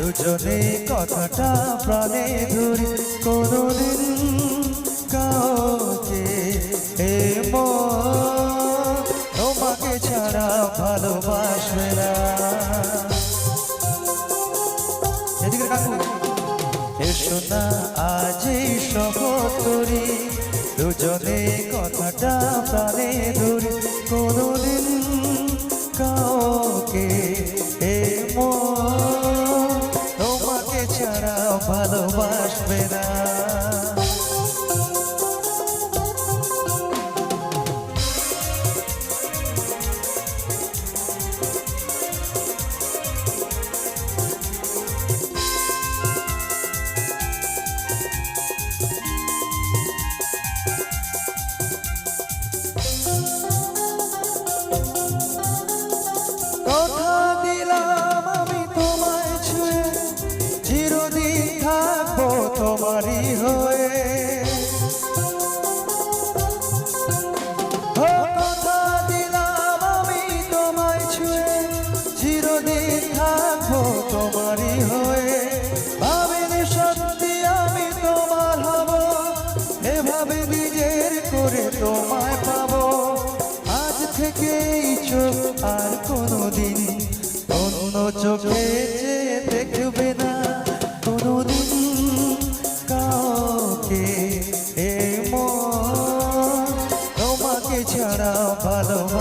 দুজনে কথাটা প্রাণে ধরি, কোনদিন কাউকে মন তোমাকে ছাড়া ভালোবাসবে না। এদিকে কাকু, এসো না, আজই শপথ করি। দুজনে কথাটা তোমারই হয়ে। চিরদিন থাকব আমি তোমার এভাবে নিজের করে তোমায় পাবো। আজ থেকে এই চোখ আর কোনোদিন অন্য চোখে চেয়ে দেখবে না কোনোদিন সবাই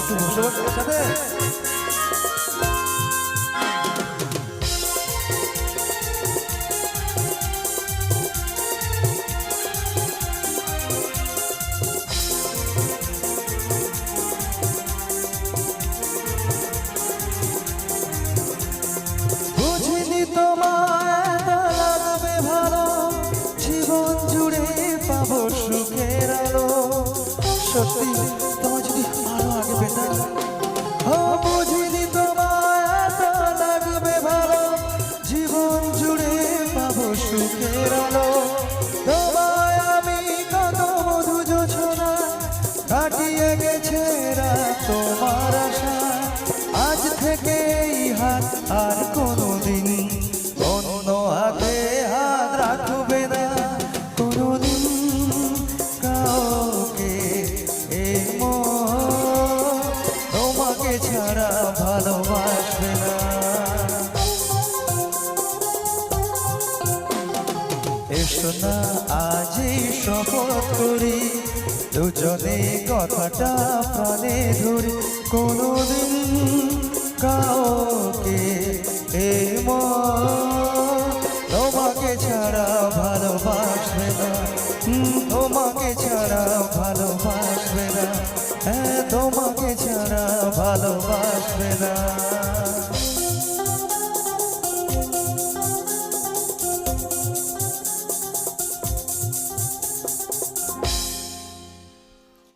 একটু বসে বসে একসাথে? থেকে এই হাত আর কোনোদিন অন্য হাতে হাত রাখবে না। কোনোদিন কাউকে এ তোমাকে ছাড়া ভালোবাসবে না। এসো না আজই শপথ করি। দুজনে কথাটা প্রাণে ধরি। কোনোদিন কাউকে